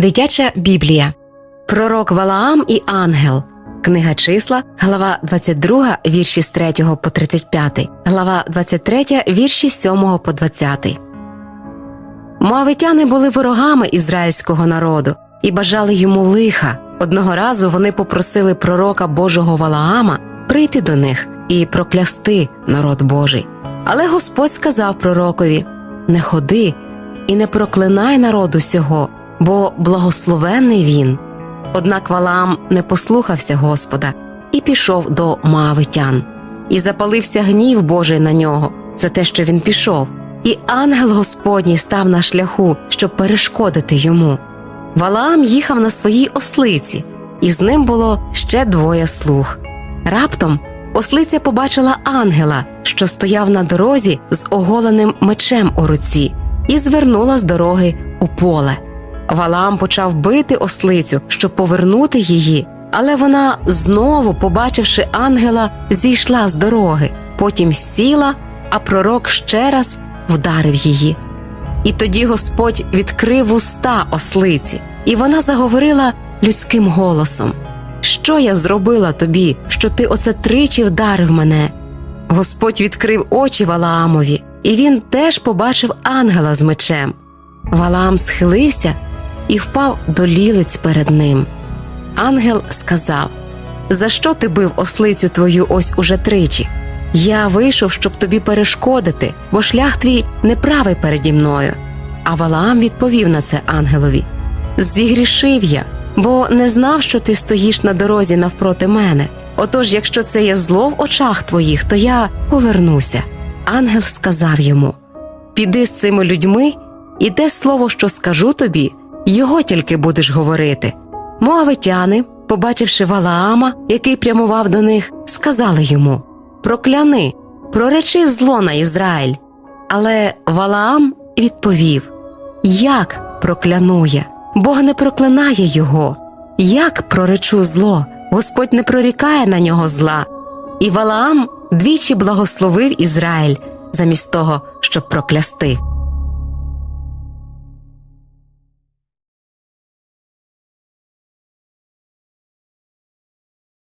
Дитяча Біблія. Пророк Валаам і ангел. Книга числа, глава 22, вірші з 3 по 35, глава 23, вірші з 7 по 20. Моавитяни були ворогами ізраїльського народу і бажали йому лиха. Одного разу вони попросили пророка Божого Валаама прийти до них і проклясти народ Божий. Але Господь сказав пророкові: Не ходи і не проклинай народу сього, бо благословений він. Однак Валаам не послухався Господа і пішов до Моавитян. І запалився гнів Божий на нього за те, що він пішов. І ангел Господній став на шляху, щоб перешкодити йому. Валаам їхав на своїй ослиці, і з ним було ще двоє слуг. Раптом ослиця побачила ангела, що стояв на дорозі з оголеним мечем у руці, і звернула з дороги у поле. Валаам почав бити ослицю, щоб повернути її, але вона знову, побачивши ангела, зійшла з дороги, потім сіла, а пророк ще раз вдарив її. І тоді Господь відкрив уста ослиці, і вона заговорила людським голосом: Що я зробила тобі, що ти оце тричі вдарив мене? Господь відкрив очі Валаамові, і він теж побачив ангела з мечем. Валаам схилився і впав до лілиць перед ним. Ангел сказав: За що ти бив ослицю твою ось уже тричі? Я вийшов, щоб тобі перешкодити, бо шлях твій неправий переді мною. А Валаам відповів на це ангелові: Зігрішив я, бо не знав, що ти стоїш на дорозі навпроти мене. Отож, якщо це є зло в очах твоїх, то я повернуся. Ангел сказав йому: Піди з цими людьми, і те слово, що скажу тобі, його тільки будеш говорити. Моавитяни, побачивши Валаама, який прямував до них, сказали йому: Прокляни, проречи зло на Ізраїль. Але Валаам відповів: Як прокляну я? Бог не проклинає його. Як проречу зло? Господь не прорікає на нього зла. І Валаам двічі благословив Ізраїль замість того, щоб проклясти.